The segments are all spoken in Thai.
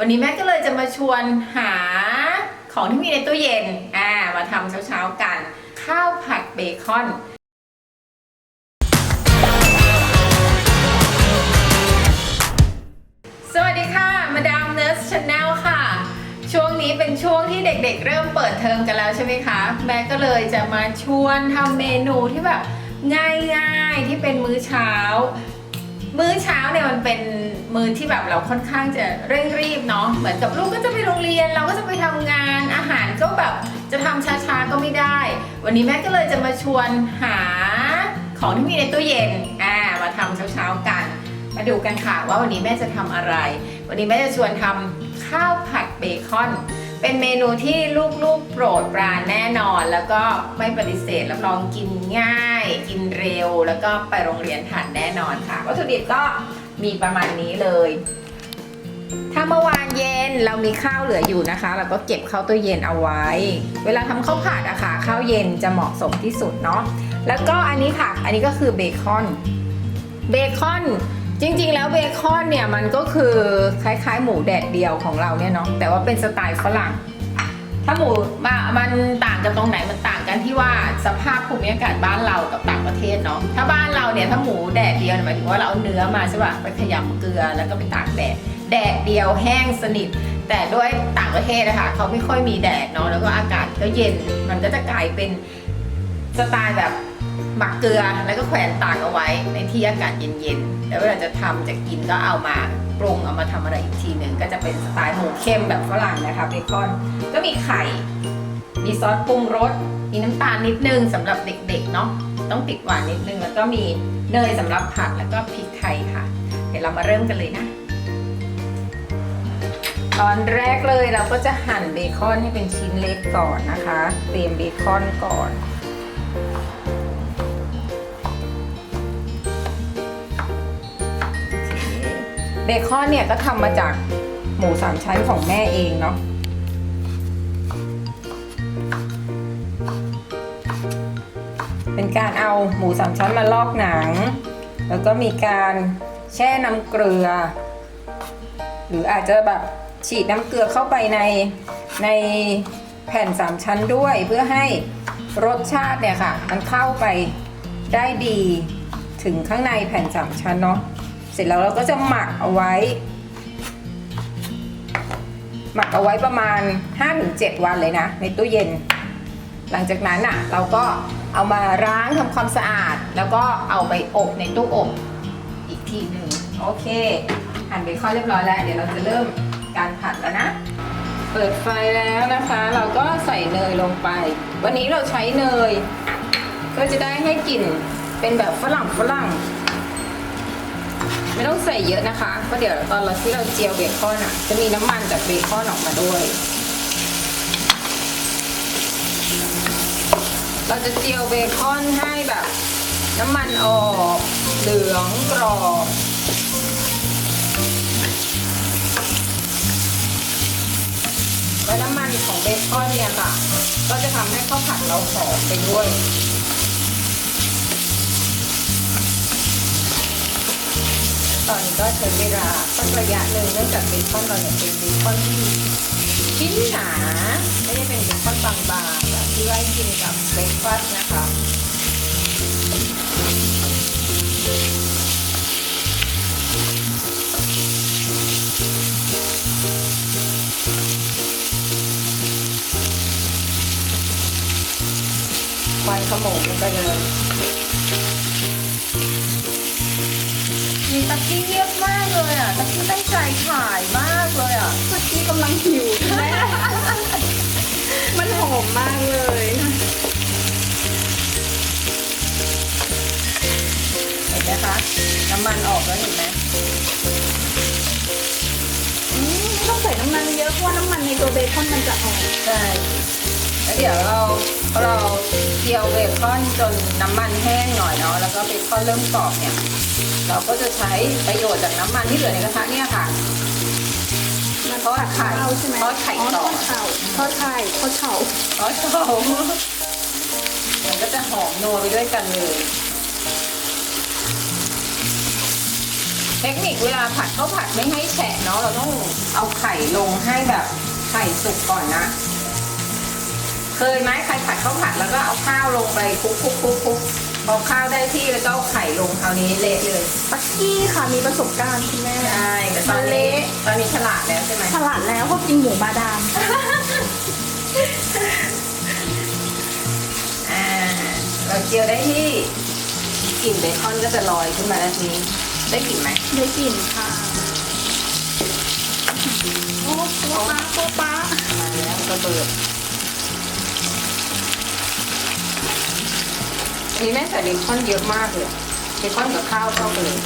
วันนี้แม่ก็เลยจะมาชวนหาของที่มีในตู้เย็นอ่ามาทำเช้าๆกัน ข้าวผัดเบคอนสวัสดีค่ะมาดามเน r ร์สชาแนลค่ะ ช่วงนี้เป็นช่วงที่เด็กๆ เริ่มเปิดเทอมกันแล้วใช่ไหมคะ แม่ก็เลยจะมาชวนทำเมนูที่แบบง่ายๆที่เป็นมื้อเช้า มื้อเช้าเนี่ยมันเป็นมื้อที่แบบเราค่อนข้างจะเร่งรีบเนาะเหมือนกับลูกก็จะไปโรงเรียน เราก็จะไปทำงานอาหารก็แบบจะทำช้าๆก็ไม่ได้ วันนี้แม่ก็เลยจะมาชวนหาของที่มีในตู้เย็นอ่ามาทำเช้าๆกัน มาดูกันค่ะว่าวันนี้แม่จะทำอะไร วันนี้แม่จะชวนทำข้าวผัดเบคอน เป็นเมนูที่ลูกๆโปรดปรานแน่นอน แล้วก็ไม่ปฏิเสธรับรองกินง่าย กินเร็ว แล้วก็ไปโรงเรียนทานแน่นอนค่ะ วัตถุดิบก็มีประมาณนี้เลย ถ้าเมื่อวานเย็นเรามีข้าวเหลืออยู่นะคะ เราก็เก็บเข้าตู้เย็นเอาไว้ เวลาทำข้าวผัดอะค่ะข้าวเย็นจะเหมาะสมที่สุดเนาะแล้วก็อันนี้ค่ะ อันนี้ก็คือเบคอนเบคอน จริงๆ แล้วเบคอนเนี่ยมันก็คือคล้ายๆ หมูแดดเดียวของเราเนี่ยเนาะแต่ว่าเป็นสไตล์ฝรั่ง ถ้าหมูมามันต่างกันตรงไหนมันต่างกันที่ว่าสภาพภูมิอากาศบ้านเรากับต่างประเทศเนาะถ้าบ้านเราเนี่ยถ้าหมูแดดเดียวหมายถึงว่าเราเอาเนื้อมาใช่ป่ะไปขยำเกลือแล้วก็ไปตากแดดแดดเดียวแห้งสนิท แต่ด้วยต่างประเทศนะคะเขาไม่ค่อยมีแดดเนาะแล้วก็อากาศก็เย็นมันก็จะกลายเป็นสไตล์แบบ หมักเกลือแล้วก็แขวนตากเอาไว้ในที่อากาศเย็นๆ แล้วเวลาจะทำจะกินก็เอามาปรุงเอามาทำอะไรอีกทีหนึ่งก็จะเป็นสไตล์หมูเข้มแบบฝรั่งนะคะเบคอนก็มีไข่ มีซอสปรุงรสมีน้ำตาลนิดนึงสำหรับเด็กๆเนาะต้องติดหวานนิดนึงแล้วก็มีเนยสำหรับผัดแล้วก็พริกไทยค่ะ เดี๋ยวเรามาเริ่มกันเลยนะ ตอนแรกเลยเราก็จะหั่นเบคอนให้เป็นชิ้นเล็กก่อนนะคะ เตรียมเบคอนก่อน เบคอนเนี่ยก็ทำมาจากหมูสามชั้นของแม่เองเนาะเป็นการเอาหมูสามชั้นมาลอกหนัง แล้วก็มีการแช่น้ำเกลือ หรืออาจจะแบบฉีดน้ำเกลือเข้าไปในในแผ่นสามชั้นด้วยเพื่อให้รสชาติเนี่ยค่ะ มันเข้าไปได้ดีถึงข้างในแผ่นสามชั้นเนาะ เสร็จแล้วเราก็จะหมักเอาไว้ หมักเอาไว้ประมาณ 5-7 วันเลยนะ ในตู้เย็น หลังจากนั้นอะ เราก็เอามาล้างทำความสะอาด แล้วก็เอาไปอบในตู้อบอีกทีหนึ่งโอเคหั่นเบคอนเรียบร้อยแล้ว เดี๋ยวเราจะเริ่มการผัดแล้วนะ เปิดไฟแล้วนะคะ เราก็ใส่เนยลงไป วันนี้เราใช้เนยก็จะได้ให้กลิ่นเป็นแบบฝรั่งฝรั่ง ไม่ต้องใส่เยอะนะคะเพราะเดี๋ยวตอนเราที่เราเจียวเบคอนอะ จะมีน้ำมันจากเบคอนออกมาด้วย เราจะเจียวเบคอนให้แบบ น้ำมันออกเหลืองกรอบและน้ำมันของเบคอนเนี่ยค่ะ ก็จะทำให้ข้าวผัดเราหอมไปด้วย ตอนนี้ก็ใช้เวลาสักระยะหนึ่งเนื่องจากเบคอนเราเนี่ยเป็นเบคอนที่ชิ้นหนาไม่ได้เป็นเบคอนบางๆแบบที่ไว้กินกับเบรคฟาสต์นะคะควันขโมงมันไปเลย ตะกี้ตั้งใจถ่ายมากเลยอะเมื่อกี้กำลังหิวแม่มันหอมมากเลยเห็นไหมคะน้ำมันออกแล้วเห็นไหมอืมไม่ต้องใส่น้ำมันเยอะเพราะว่าน้ำมันในตัวเบคอนมันจะออกใช่แล้วเดี๋ยวเราพอเราเจียวเบคอนจนน้ำมันแห้งหน่อยเนาะแล้วก็เบคอนเริ่มกรอบเนี่ย เราก็จะใช้ประโยชน์จากน้ำมันที่เหลือในกระทะเนี่ยค่ะมันทอดไข่เอาใช่ไหมทอดไข่อ๋อต่ทออดไข่ทอดไข่ทอดเข่าอ๋อชอบมันก็จะหอมนัวไปด้วยกันเลย เทคนิคเวลาผัดข้าวผัดไม่ให้แฉะเนาะเราต้องเอาไข่ลงให้แบบไข่สุกก่อนนะ เคยไหมใครผัดข้าวผัดแล้วก็เอาข้าวลงไปคลุกคลุกคลุกคลุก พอข้าวได้ที่แล้วก็เอาไข่ลงคราวนี้เละเลยปักกี้ค่ะมีประสบการณ์คุณแม่ใช่แต่ตอนนี้ตอนนี้ฉลาดแล้วใช่ไหมฉลาดแล้วเพราะกินหมูบาดามอ่าเราเจียวได้ที่กลิ่นเบคอนก็จะลอยขึ้นมาแล้วทีนี้ได้กลิ่นไหมได้กลิ่นค่ะโอ้โป๊ะป๊าโป๊ะป๊ามาแล้วระเบิด นี่แม่ใส่เบคอนเยอะมากเลยเบคอนกับข้าวเข้าไปเลย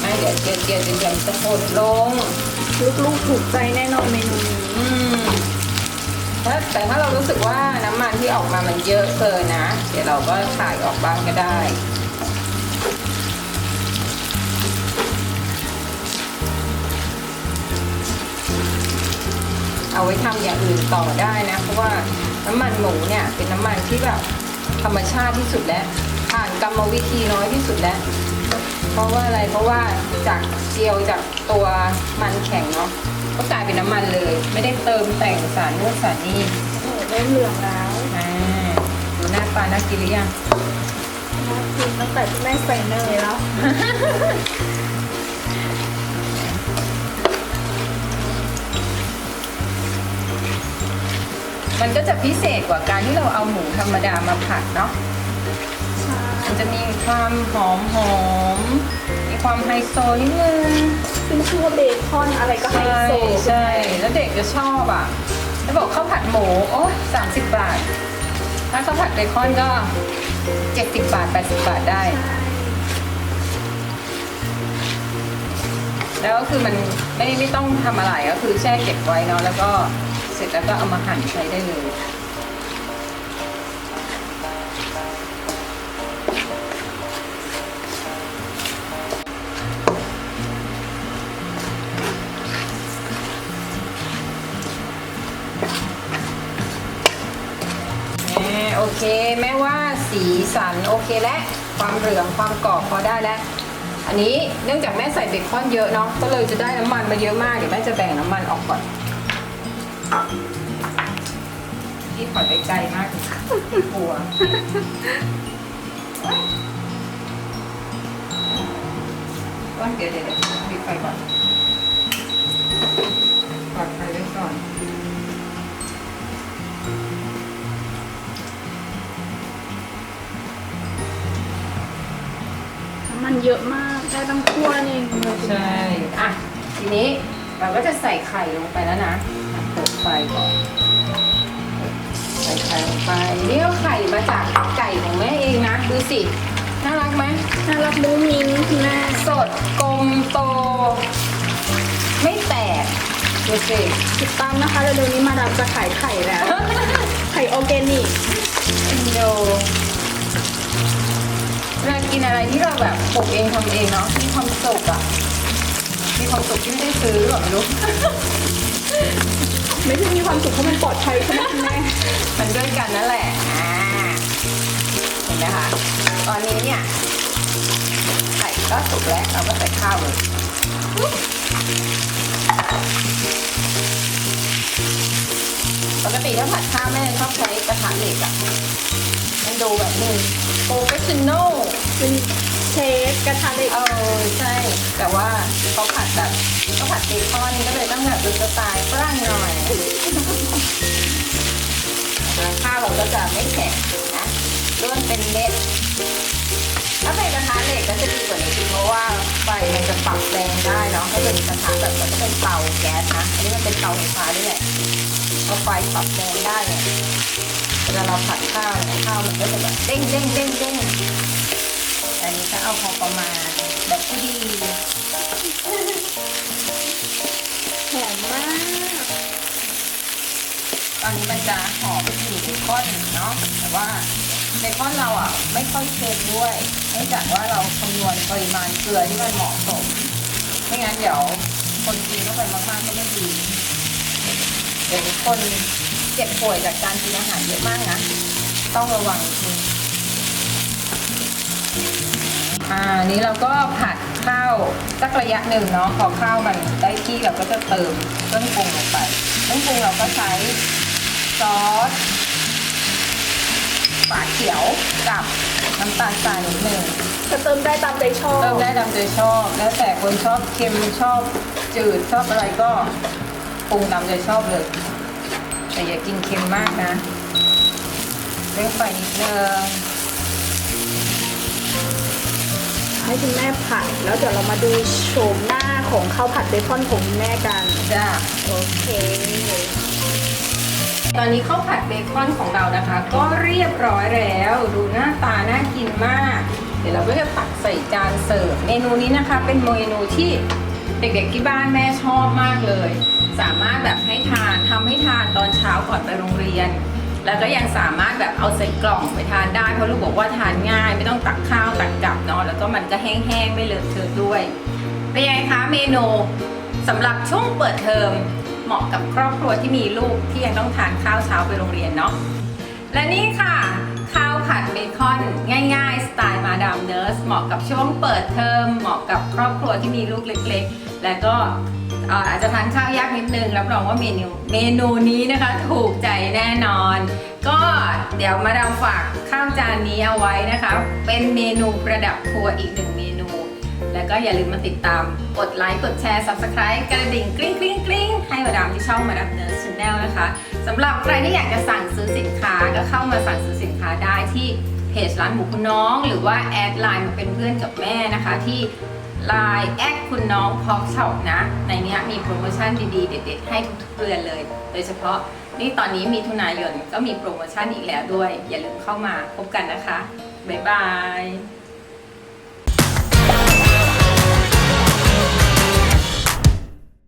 ไม่เดี๋ยวเดี๋ยวเดี๋ยวเดี๋ยวจะหดลงลูกๆถูกใจแน่นอนเมนูนี้อืมถ้าแต่ถ้าเรารู้สึกว่าน้ำมันที่ออกมามันเยอะเกินนะ เดี๋ยวเราก็ถ่ายออกบ้างก็ได้ เอาไว้ทำอย่างอื่นต่อได้นะ เพราะว่าน้ำมันหมูเนี่ยเป็นน้ำมันที่แบบธรรมชาติที่สุดแล้วผ่านกรรมวิธีน้อยที่สุดแล้ว เพราะว่าอะไรเพราะว่าจากเจียวจากตัวมันแข็งเนาะก็กลายเป็นน้ำมันเลย ไม่ได้เติมแต่งสารนู่นสารนี่โอ้เริ่มเหลืองแล้วอ่าดูหน้าปลาน่ากินหรือยังน่ากินตั้งแต่ที่แม่ใส่เนยแล้ว มันก็จะพิเศษกว่าการที่เราเอาหมูธรรมดามาผัดเนาะใช่มันจะมีความหอมหอมมีความไฮโซนิดนึงขึ้นชื่อว่าเบคอนอะไรก็ไฮใช่โซใช่แล้วเด็กจะชอบอะแล้วบอกข้าวผัดหมูโอ้สามสิบบาท ถ้าข้าวผัดเบคอนก็เจ็ดสิบบาทแปดสิบบาทได้ แล้วก็คือมันไม่ไม่ต้องทำอะไรก็คือแช่เก็บไว้เนาะแล้วก็ เสร็จแล้วก็เอามาหั่นใช้ได้เลยแม่โอเคแม่ว่าสีสันโอเคและความเหลืองความกรอบพอได้แล้ว อันนี้เนื่องจากแม่ใส่เบคอนเยอะเนาะก็เลยจะได้น้ำมันมาเยอะมากเดี๋ยวแม่จะแบ่งน้ำมันออกก่อน ที่ถอยไปไกลมากกลัวว่าเดี๋ยวเดี๋ยวเดี๋ยวปิดไฟก่อนปลอดไฟไว้ก่อนน้ำมันเยอะมากได้ตั้งทั่วเองเลยคุณใช่แม่อะ ทีนี้เราก็จะใส่ไข่ลงไปแล้วนะอะเปิด ไฟก่อนใส่ไข่ลงไปนี่ก็ไข่มาจากไก่ของแม่เองนะดูสิ น่ารักไหมน่ารักมุ้งมิ้งคุณแม่สดกลมโต ไม่แตกดูสิติดตามนะคะเร็วๆนี้มาดามจะขายไข่แล้ว ไข่ออร์แกนิกเอ็นโดเวลากินอะไรที่เราแบบปลูกเองทำเองเนาะมีความสุขอะมีความสุขที่ไม่ได้ซื้อหรอกไม่รู้ ไม่ใช่มีความสุขเพราะมันปลอดภัยใช่ไหมคุณแม่ มันด้วยกันนั่นแหละอ่าเห็นไหมคะ ตอนนี้เนี่ยไข่ก็สุกแล้วเราก็ใส่ข้าวเลยปกติถ้าผัดข้าวแม่ชอบใช้กระทะเหล็กอะมันดูแบบนึงโปรเฟชชั่นอลเป็น เชฟกระทะเหล็กเออใช่ แต่ว่าเขาผัดแบบเขาผัดเบคอนก็เลยต้องแบบดูสไตล์ฝรั่งหน่อยข้าวเราก็จะไม่แข็งนะร่วนเป็นเม็ดถ้าเป็นกระทะเหล็กก็จะดีกว่านี้เพราะว่าไฟมันจะปรับแรงได้เนาะถ้าเป็นกระทะแบบมันก็เป็นเตาแก๊สนะอันนี้มันเป็นเตาไฟฟ้าด้วยแหละพอไฟปรับแรงได้เนี่ยเวลาเราผัดข้าวเนี่ยข้าวมันก็จะแบบเด้งเด้งเด้งเด้ง เอาพอประมาณแบบพอดีหอมมาก ตอนนี้มันจะหอมกลิ่นเบคอนเนาะแต่ว่าเบคอนเราอะ ไม่ค่อยเค็มด้วยเนื่องจากว่าเราคำนวณปริมาณเกลือที่มันเหมาะสม ไม่งั้นเดี๋ยวคนกินเข้าไปมากๆก็ไม่ดีเดี๋ยวคนเจ็บป่วยจากการกินอาหารเยอะมากนะ ต้องระวังจริง อ่าอันนี้เราก็ผัดข้าวสักระยะหนึ่งเนาะพอข้าวมันได้ที่เราก็จะเติมเครื่องปรุงลงไปเครื่องปรุงเราก็ใช้ซอสฝาเขียวกับน้ำตาลทรายนิดหนึ่งจะเติมได้ตามใจชอบ เติมได้ตามใจชอบ แล้วแต่คนชอบเค็มชอบจืดชอบอะไรก็ปรุงตามใจชอบเลย แต่อย่ากินเค็มมากนะเร่งไฟนิดนึง ให้คุณแม่ผัด แล้วเดี๋ยวเรามาดูโฉมหน้าของข้าวผัดเบคอนของคุณแม่กัน จ้าโอเค ตอนนี้ข้าวผัดเบคอนของเรานะคะ ก็เรียบร้อยแล้ว ดูหน้าตาน่ากินมาก เดี๋ยวเราก็จะตักใส่จานเสิร์ฟ เมนูนี้นะคะ เป็นเมนูที่เด็กๆที่บ้านแม่ชอบมากเลย สามารถแบบให้ทานทำให้ทานตอนเช้าก่อนไปโรงเรียน แล้วก็ยังสามารถแบบเอาใส่กล่องไปทานได้เพราะลูกบอกว่าทานง่าย ไม่ต้องตักข้าวตักกลับเนาะแล้วก็มันก็แห้งๆไม่เลอะเทอะด้วยเป็นไงคะเมนูสำหรับช่วงเปิดเทอมเหมาะกับครอบครัวที่มีลูกที่ยังต้องทานข้าวเช้าไปโรงเรียนเนาะและนี่ค่ะข้าวผัดเบคอนง่ายๆ สไตล์มาดามเนิร์สเหมาะกับช่วงเปิดเทอมเหมาะกับครอบครัวที่มีลูกเล็ก ๆ และก็ อาจจะทานข้าวยากนิดนึงรับรองว่าเมนูเมนูนี้นะคะถูกใจแน่นอน ก็เดี๋ยวมาดามฝากข้าวจานนี้เอาไว้นะคะ เป็นเมนูประดับครัวอีกหนึ่งเมนู แล้วก็อย่าลืมมาติดตามกดไลค์กดแชร์ subscribe กระดิ่งกริ๊งกริ๊งกริ๊งให้มาดามที่ช่องมาดามเนิร์ชาแนลนะคะสำหรับใครที่อยากจะสั่งซื้อสินค้าก็เข้ามาสั่งซื้อสินค้าได้ที่เพจร้านหมูคุณน้อง หรือว่าแอดไลน์มาเป็นเพื่อนกับแม่นะคะที่ ไลน์แอดคุณน้องพอกช็อปนะ ในนี้มีโปรโมชั่นดีๆ เด็ดๆ ให้ทุกๆเดือนเลย โดยเฉพาะนี่ตอนนี้มีทุนายนก็มีโปรโมชั่นอีกแล้วด้วย อย่าลืมเข้ามาพบกันนะคะ บ๊ายบาย